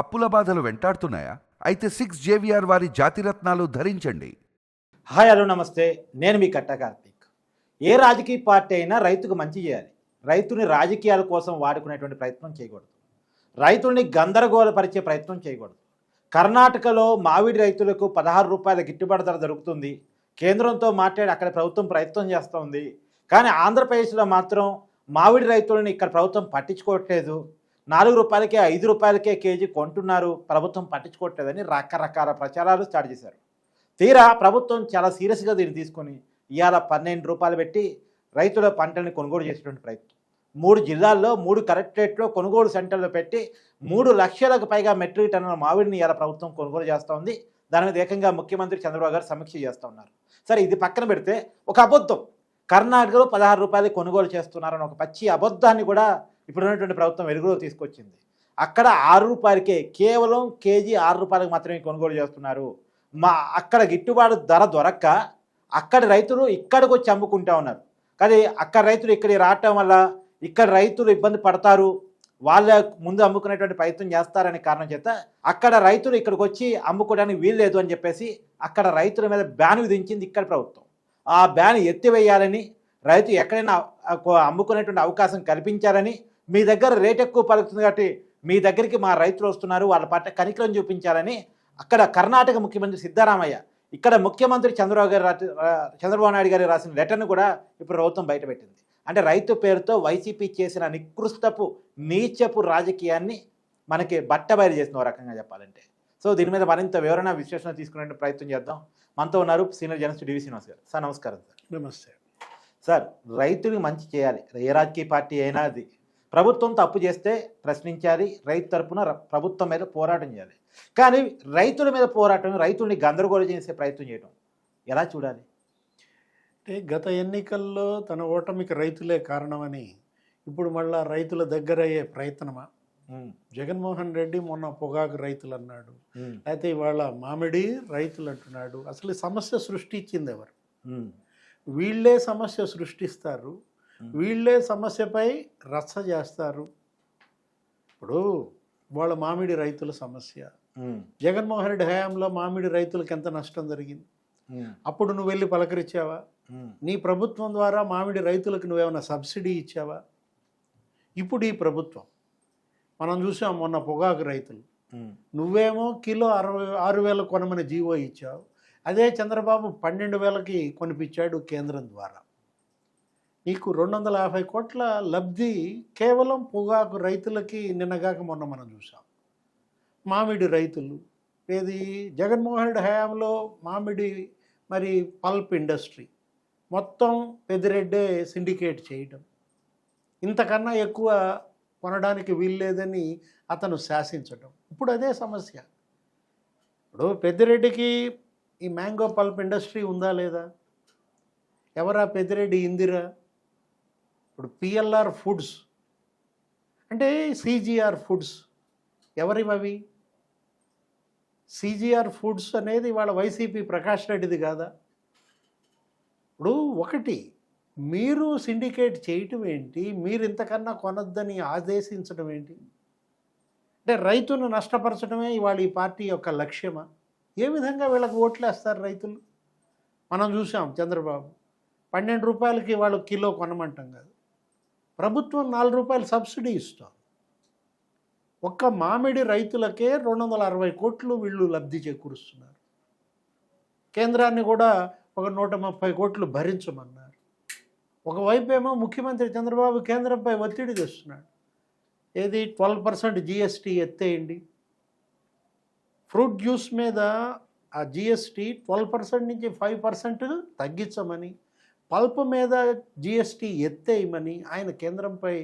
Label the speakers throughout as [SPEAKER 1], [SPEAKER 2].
[SPEAKER 1] అప్పుల బాధలు వెంటాడుతున్నాయా? అయితే సిక్స్ జేవిఆర్ వారి జాతిరత్నాలు ధరించండి.
[SPEAKER 2] హాయ్ హలో నమస్తే. నేను మీ కట్ట కార్తీక్. ఏ రాజకీయ పార్టీ అయినా రైతుకు మంచి చేయాలి. రైతుని రాజకీయాల కోసం వాడుకునేటువంటి ప్రయత్నం చేయకూడదు. రైతుల్ని గందరగోళపరిచే ప్రయత్నం చేయకూడదు. కర్ణాటకలో మామిడి రైతులకు పదహారు రూపాయల గిట్టుబాటు ధర దొరుకుతుంది. కేంద్రంతో మాట్లాడి అక్కడ ప్రభుత్వం ప్రయత్నం చేస్తోంది. కానీ ఆంధ్రప్రదేశ్లో మాత్రం మామిడి రైతులని ఇక్కడ ప్రభుత్వం పట్టించుకోవట్లేదు. నాలుగు రూపాయలకే ఐదు రూపాయలకే కేజీ కొంటున్నారు. ప్రభుత్వం పట్టించుకోవట్లేదని రకరకాల ప్రచారాలు స్టార్ట్ చేశారు. తీరా ప్రభుత్వం చాలా సీరియస్గా దీన్ని తీసుకొని ఇవాళ పన్నెండు రూపాయలు పెట్టి రైతుల పంటల్ని కొనుగోలు చేసేటువంటి ప్రయత్నం. మూడు జిల్లాల్లో మూడు కలెక్టరేట్లో కొనుగోలు సెంటర్లు పెట్టి మూడు లక్షలకు పైగా మెట్రిక్ టన్నుల మామిడిని ఇవాళ ప్రభుత్వం కొనుగోలు చేస్తూ ఉంది. దాని మీద ఏకంగా ముఖ్యమంత్రి చంద్రబాబు గారు సమీక్ష చేస్తూ ఉన్నారు. సరే ఇది పక్కన పెడితే ఒక అబద్ధం. కర్ణాటకలో పదహారు రూపాయలు కొనుగోలు చేస్తున్నారని ఒక పచ్చి అబద్ధాన్ని కూడా ఇప్పుడున్నటువంటి ప్రభుత్వం వెలుగులో తీసుకొచ్చింది. అక్కడ ఆరు రూపాయలకే కేవలం కేజీ ఆరు రూపాయలకు మాత్రమే కొనుగోలు చేస్తున్నారు. మా అక్కడ గిట్టుబాటు ధర దొరక్క అక్కడ రైతులు ఇక్కడికి వచ్చి అమ్ముకుంటా ఉన్నారు. కానీ అక్కడ రైతులు ఇక్కడికి రావటం వల్ల ఇక్కడ రైతులు ఇబ్బంది పడతారు వాళ్ళ ముందు అమ్ముకునేటువంటి ప్రయత్నం చేస్తారనే కారణం చేత అక్కడ రైతులు ఇక్కడికి వచ్చి అమ్ముకోవడానికి వీల్లేదు అని చెప్పేసి అక్కడ రైతుల మీద బ్యాన్ విధించింది ఇక్కడ ప్రభుత్వం. ఆ బ్యాన్ ఎత్తివేయాలని రైతు ఎక్కడైనా అమ్ముకునేటువంటి అవకాశం కల్పించాలని మీ దగ్గర రేట్ ఎక్కువ పలుకుతుంది కాబట్టి మీ దగ్గరికి మా రైతులు వస్తున్నారు వాళ్ళ పట్ల కనికరం చూపించాలని అక్కడ కర్ణాటక ముఖ్యమంత్రి సిద్ధరామయ్య ఇక్కడ ముఖ్యమంత్రి చంద్రబాబు గారు చంద్రబాబు నాయుడు గారు రాసిన లెటర్ను కూడా ఇప్పుడు ప్రభుత్వం బయటపెట్టింది. అంటే రైతు పేరుతో వైసీపీ చేసిన నికృష్టపు నీచపు రాజకీయాన్ని మనకి బట్టబయలు చేసిన ఓ రకంగా చెప్పాలంటే. సో దీని మీద మరింత వివరణ విశ్లేషణ తీసుకునే ప్రయత్నం చేద్దాం. మనతో ఉన్నారు సీనియర్ జర్నలిస్ట్ డివి శ్రీనివాస్ గారు. సార్ నమస్కారం సార్.
[SPEAKER 3] నమస్తే.
[SPEAKER 2] సార్ రైతుని మంచి చేయాలి. ఏ రాజకీయ పార్టీ అయినా అది. ప్రభుత్వం తప్పు చేస్తే ప్రశ్నించాలి రైతు తరపున ప్రభుత్వం మీద పోరాటం చేయాలి. కానీ రైతుల మీద పోరాటం రైతుల్ని గందరగోళం చేసే ప్రయత్నం చేయడం ఎలా చూడాలి?
[SPEAKER 3] అంటే గత ఎన్నికల్లో తన ఓటమికి రైతులే కారణమని ఇప్పుడు మళ్ళా రైతుల దగ్గర అయ్యే ప్రయత్నమా? జగన్మోహన్ రెడ్డి మొన్న పొగాకు రైతులు అన్నాడు అయితే ఇవాళ మామిడి రైతులు అంటున్నాడు అసలు సమస్య సృష్టించింది ఎవరు? వీళ్ళే సమస్య సృష్టిస్తారు. వీళ్ళే సమస్యపై రచ్చ చేస్తారు. ఇప్పుడు వాళ్ళ మామిడి రైతుల సమస్య. జగన్మోహన్ రెడ్డి హయాంలో మామిడి రైతులకు ఎంత నష్టం జరిగింది? అప్పుడు నువ్వు వెళ్ళి పలకరించావా? నీ ప్రభుత్వం ద్వారా మామిడి రైతులకు నువ్వేమైనా సబ్సిడీ ఇచ్చావా? ఇప్పుడు ఈ ప్రభుత్వం మనం చూసాం మొన్న పొగాకు రైతులు. నువ్వేమో కిలో అరవై ఆరు వేల కొనమని జీవో ఇచ్చావు. అదే చంద్రబాబు పన్నెండు వేలకి కొనిపించాడు కేంద్రం ద్వారా. నీకు రెండు వందల యాభై కోట్ల లబ్ధి కేవలం పొగాకు రైతులకి నిన్నగాక మొన్న మనం చూసాం మామిడి రైతులు ఏది జగన్మోహన్ రెడ్డి హయాంలో మామిడి మరి పల్ప్ ఇండస్ట్రీ మొత్తం పెద్దిరెడ్డే సిండికేట్ చేయడం ఇంతకన్నా ఎక్కువ కొనడానికి వీల్లేదని అతను శాసించడం ఇప్పుడు అదే సమస్య. ఇప్పుడు పెద్దిరెడ్డికి ఈ మ్యాంగో పల్ప్ ఇండస్ట్రీ ఉందా లేదా? ఎవరా పెద్దిరెడ్డి ఇందిరా? ఇప్పుడు పిఎల్ఆర్ ఫుడ్స్ అంటే సిజిఆర్ ఫుడ్స్ ఎవరివవి? సిజిఆర్ ఫుడ్స్ అనేది వాళ్ళ వైసీపీ ప్రకాష్ రెడ్డిది కాదా? ఇప్పుడు ఒకటి మీరు సిండికేట్ చేయటం ఏంటి? మీరు ఇంతకన్నా కొనొద్దని ఆదేశించడం ఏంటి? అంటే రైతును నష్టపరచడమే ఇవాళ ఈ పార్టీ యొక్క లక్ష్యమా? ఏ విధంగా వీళ్ళకి ఓట్లేస్తారు రైతులు? మనం చూసాం చంద్రబాబు. పన్నెండు రూపాయలకి వాళ్ళు కిలో కొనమంటాం కాదు. ప్రభుత్వం నాలుగు రూపాయలు సబ్సిడీ ఇస్తాం. ఒక్క మామిడి రైతులకే రెండు వందల అరవై కోట్లు వీళ్ళు లబ్ధి చేకూరుస్తున్నారు. కేంద్రాన్ని కూడా ఒక నూట ముప్పై కోట్లు భరించమన్నారు. ఒకవైపు ఏమో ముఖ్యమంత్రి చంద్రబాబు కేంద్రంపై ఒత్తిడి తెస్తున్నాడు. ఏది ట్వెల్వ్ పర్సెంట్ జిఎస్టీ ఎత్తేయండి. ఫ్రూట్ జ్యూస్ మీద ఆ జిఎస్టీ ట్వెల్వ్ పర్సెంట్ నుంచి ఫైవ్ పర్సెంట్ తగ్గించమని పల్ప్ మీద జిఎస్టీ ఎత్తేయమని ఆయన కేంద్రంపై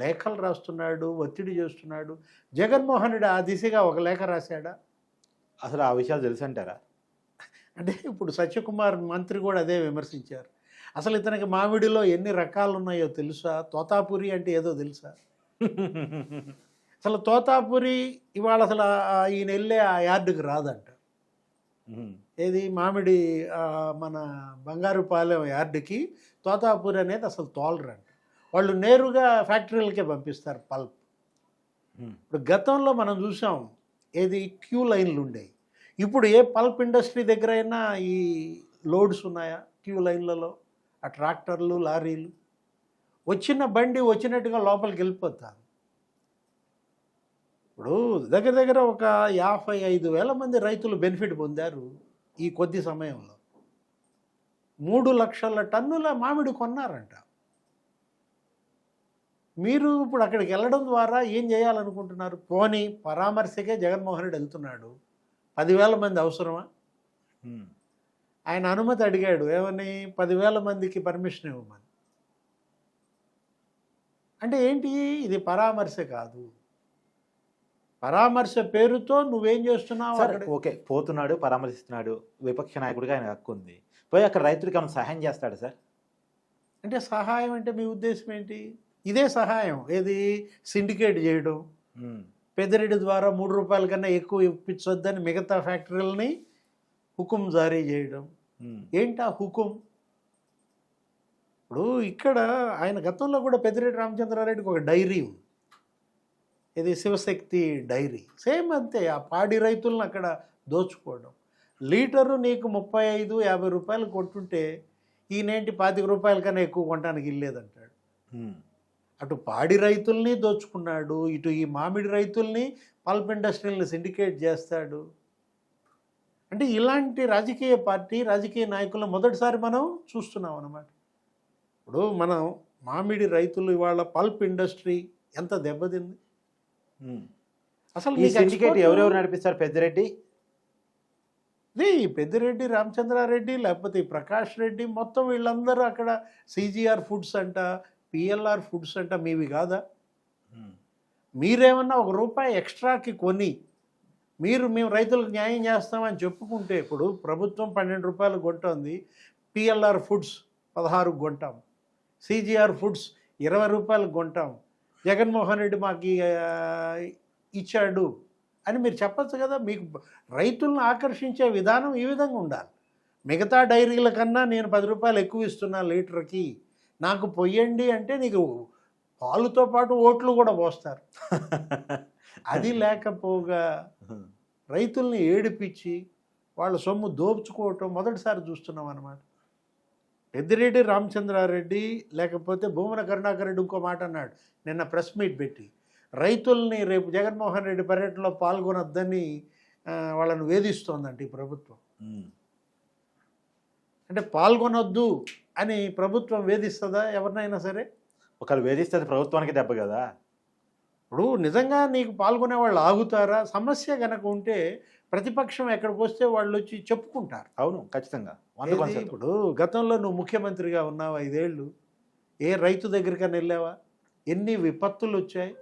[SPEAKER 3] లేఖలు రాస్తున్నాడు ఒత్తిడి చేస్తున్నాడు. జగన్మోహన్ రెడ్డి ఆ దిశగా ఒక లేఖ రాశాడా?
[SPEAKER 2] అసలు ఆ విషయాలు తెలుసు అంటారా
[SPEAKER 3] అంటే ఇప్పుడు సత్యకుమార్ మంత్రి కూడా అదే విమర్శించారు. అసలు ఇతనికి మామిడిలో ఎన్ని రకాలు ఉన్నాయో తెలుసా? తోతాపురి అంటే ఏదో తెలుసా? అసలు తోతాపురి ఇవాళ అసలు ఈయన వెళ్ళే ఆ యార్డుకి రాదంట. ఏది? మామిడి మన బంగారుపాలెం యార్డుకి తోతాపూరి అనేది అసలు తోలరంట. వాళ్ళు నేరుగా ఫ్యాక్టరీలకే పంపిస్తారు పల్ప్. ఇప్పుడు గతంలో మనం చూసాం ఏది? క్యూ లైన్లు ఉండేవి. ఇప్పుడు ఏ పల్ప్ ఇండస్ట్రీ దగ్గర అయినా ఈ లోడ్స్ ఉన్నాయా? క్యూ లైన్లలో ఆ ట్రాక్టర్లు లారీలు. వచ్చిన బండి వచ్చినట్టుగా లోపలికి వెళ్ళిపోతారు. ఇప్పుడు దగ్గర దగ్గర ఒక యాభై ఐదు వేల మంది రైతులు బెనిఫిట్ పొందారు. ఈ కొద్ది సమయంలో. మూడు లక్షల టన్నుల మామిడి కొన్నారంట. మీరు ఇప్పుడు అక్కడికి వెళ్ళడం ద్వారా ఏం చేయాలనుకుంటున్నారు? పోనీ పరామర్శకే జగన్మోహన్ రెడ్డి వెళ్తున్నాడు. పదివేల మంది అవసరమా. ఆయన అనుమతి అడిగాడు. ఏమని? పదివేల మందికి పర్మిషన్ ఇవ్వమని. అంటే ఏంటి? ఇది పరామర్శ కాదు. పరామర్శ పేరుతో నువ్వేం చేస్తున్నావు
[SPEAKER 2] ఓకే పోతున్నాడు పరామర్శిస్తున్నాడు విపక్ష నాయకుడిగా ఆయన హక్కు ఉంది పోయి అక్కడ రైతులకి ఏమైనా సహాయం చేస్తాడు సార్?
[SPEAKER 3] అంటే సహాయం అంటే మీ ఉద్దేశం ఏంటి? ఇదే సహాయం. ఏది? సిండికేట్ చేయడం. పెద్దిరెడ్డి ద్వారా మూడు రూపాయల కన్నా ఎక్కువ ఇప్పించొద్దని మిగతా ఫ్యాక్టరీలని హుకుం జారీ చేయడం. ఏంటి ఆ హుకుం? ఇప్పుడు ఇక్కడ ఆయన గతంలో కూడా పెద్దిరెడ్డి రామచంద్రారెడ్డికి ఒక డైరీ ఉంది. ఇది శివశక్తి డైరీ. సేమ్ అంతే ఆ పాడి రైతులను అక్కడ దోచుకోవడం. లీటరు నీకు ముప్పై ఐదు యాభై రూపాయలు కొట్టుంటే ఈయనేంటి పాతిక రూపాయల కన్నా ఎక్కువ కొనడానికి ఇల్లేదంటాడు. అటు పాడి రైతుల్ని దోచుకున్నాడు ఇటు ఈ మామిడి రైతుల్ని పల్ప్ ఇండస్ట్రీని సిండికేట్ చేస్తాడు. అంటే ఇలాంటి రాజకీయ పార్టీ రాజకీయ నాయకులను మొదటిసారి మనం చూస్తున్నాం అన్నమాట. ఇప్పుడు మనం మామిడి రైతులు ఇవాళ పల్ప్ ఇండస్ట్రీ ఎంత దెబ్బతింది. అసలు
[SPEAKER 2] ఈ సిండికేట్ ఎవరెవరు నడిపిస్తారు? పెద్దిరెడ్డి?
[SPEAKER 3] ఇది పెద్దిరెడ్డి రామచంద్రారెడ్డి లేకపోతే ప్రకాష్ రెడ్డి మొత్తం వీళ్ళందరూ అక్కడ సీజీఆర్ ఫుడ్స్ అంట పిఎల్ఆర్ ఫుడ్స్ అంట మీవి కాదా. మీరేమన్నా ఒక రూపాయి ఎక్స్ట్రాకి కొని మీరు మేము రైతులకు న్యాయం చేస్తామని చెప్పుకుంటే ఇప్పుడు ప్రభుత్వం పన్నెండు రూపాయలు కొంటోంది పిఎల్ఆర్ ఫుడ్స్ పదహారు కొంటాం సిజిఆర్ ఫుడ్స్ ఇరవై రూపాయలకు కొంటాం జగన్మోహన్ రెడ్డి మాకు ఇచ్చాడు అని మీరు చెప్పచ్చు కదా. మీకు రైతులను ఆకర్షించే విధానం ఈ విధంగా ఉండాలి. మిగతా డైరీల కన్నా నేను పది రూపాయలు ఎక్కువ ఇస్తున్నా లీటర్కి. నాకు పొయ్యండి అంటే నీకు పాలుతో పాటు ఓట్లు కూడా పోస్తారు. అది లేకపోగా. రైతుల్ని ఏడిపించి వాళ్ళ సొమ్ము దోపుచుకోవటం మొదటిసారి చూస్తున్నాం అన్నమాట. పెద్దిరెడ్డి రామచంద్రారెడ్డి లేకపోతే భూమన కరుణాకర్ రెడ్డి ఇంకో మాట అన్నాడు. నిన్న ప్రెస్ మీట్ పెట్టి రైతుల్ని రేపు జగన్మోహన్ రెడ్డి పర్యటనలో పాల్గొనొద్దని వాళ్ళని వేధిస్తోందంట ఈ ప్రభుత్వం. అంటే పాల్గొనొద్దు అని ప్రభుత్వం వేధిస్తుందా ఎవరినైనా సరే?
[SPEAKER 2] ఒకరు వేధిస్తే ప్రభుత్వానికి దెబ్బ కదా.
[SPEAKER 3] ఇప్పుడు నిజంగా నీకు పాల్గొనే వాళ్ళు ఆగుతారా? సమస్య కనుక ఉంటే ప్రతిపక్షం ఎక్కడికి వస్తే వాళ్ళు వచ్చి చెప్పుకుంటారు.
[SPEAKER 2] అవును ఖచ్చితంగా.
[SPEAKER 3] ఇప్పుడు గతంలో నువ్వు ముఖ్యమంత్రిగా ఉన్నావు ఐదేళ్ళు? ఏ రైతు దగ్గరికైనా వెళ్ళావా? ఎన్ని విపత్తులు వచ్చాయి?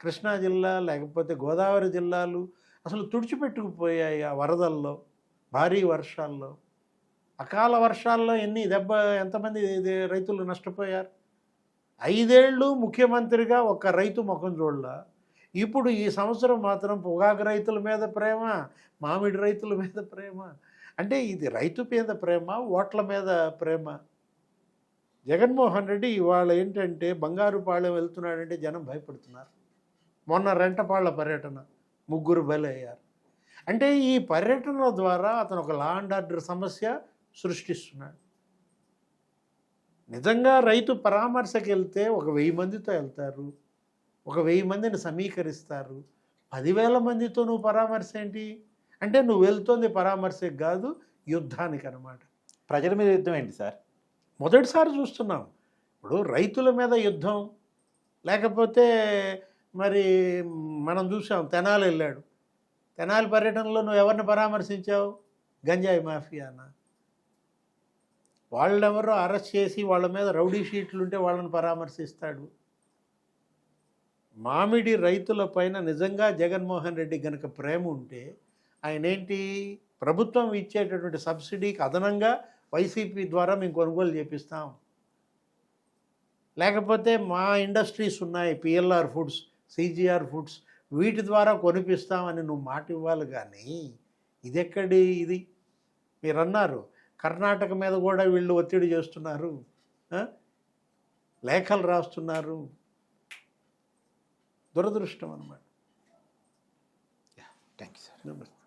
[SPEAKER 3] కృష్ణా జిల్లా లేకపోతే గోదావరి జిల్లాలు అసలు తుడిచిపెట్టుకుపోయాయి ఆ వరదల్లో భారీ వర్షాల్లో. అకాల వర్షాల్లో ఎన్ని దెబ్బ ఎంతమంది రైతులు నష్టపోయారు? ఐదేళ్ళు ముఖ్యమంత్రిగా ఒక రైతు ముఖం చూడలా. ఇప్పుడు ఈ సంవత్సరం మాత్రం పొగాకు రైతుల మీద ప్రేమ మామిడి రైతుల మీద ప్రేమ. అంటే ఇది రైతు మీద ప్రేమ ఓట్ల మీద ప్రేమ. జగన్మోహన్ రెడ్డి ఇవాళ ఏంటంటే బంగారుపాళెం వెళ్తున్నాడంటే జనం భయపడుతున్నారు. మొన్న రెంటపాళ్ళ పర్యటన ముగ్గురు బలయ్యారు. అంటే ఈ పర్యటన ద్వారా అతను ఒక లా అండ్ ఆర్డర్ సమస్య సృష్టిస్తున్నాడు. నిజంగా రైతు పరామర్శకు వెళ్తే ఒక వెయ్యి మందితో వెళ్తారు. ఒక వెయ్యి మందిని సమీకరిస్తారు. పదివేల మందితో నువ్వు పరామర్శ ఏంటి అంటే నువ్వు వెళ్తుంది పరామర్శకి కాదు యుద్ధానికి అనమాట
[SPEAKER 2] ప్రజల మీద యుద్ధం ఏంటి సార్?
[SPEAKER 3] మొదటిసారి చూస్తున్నాం. ఇప్పుడు రైతుల మీద యుద్ధం. లేకపోతే మరి మనం చూసాం తెనాలి వెళ్ళాడు. తెనాలి పర్యటనలో నువ్వు ఎవరిని పరామర్శించావు? గంజాయి మాఫియానా? వాళ్ళెవరో అరెస్ట్ చేసి వాళ్ళ మీద రౌడీ షీట్లు ఉంటే వాళ్ళని పరామర్శిస్తాడు. మామిడి రైతుల పైన నిజంగా జగన్మోహన్ రెడ్డి గనక ప్రేమ ఉంటే ఆయన ఏంటి ప్రభుత్వం ఇచ్చేటటువంటి సబ్సిడీకి అదనంగా వైసీపీ ద్వారా మేము కొనుగోలు చేపిస్తాం. లేకపోతే మా ఇండస్ట్రీస్ ఉన్నాయి పిఎల్ఆర్ ఫుడ్స్ సిజిఆర్ ఫుడ్స్ వీటి ద్వారా కొనిపిస్తామని నువ్వు మాట ఇవ్వాలి కానీ ఇదెక్కడి ఇది? మీరు అన్నారు కర్ణాటక మీద కూడా వీళ్ళు ఒత్తిడి చేస్తున్నారు లేఖలు రాస్తున్నారు. దురదృష్టం అన్నమాట.
[SPEAKER 2] థ్యాంక్ యూ సార్
[SPEAKER 3] నమస్తే.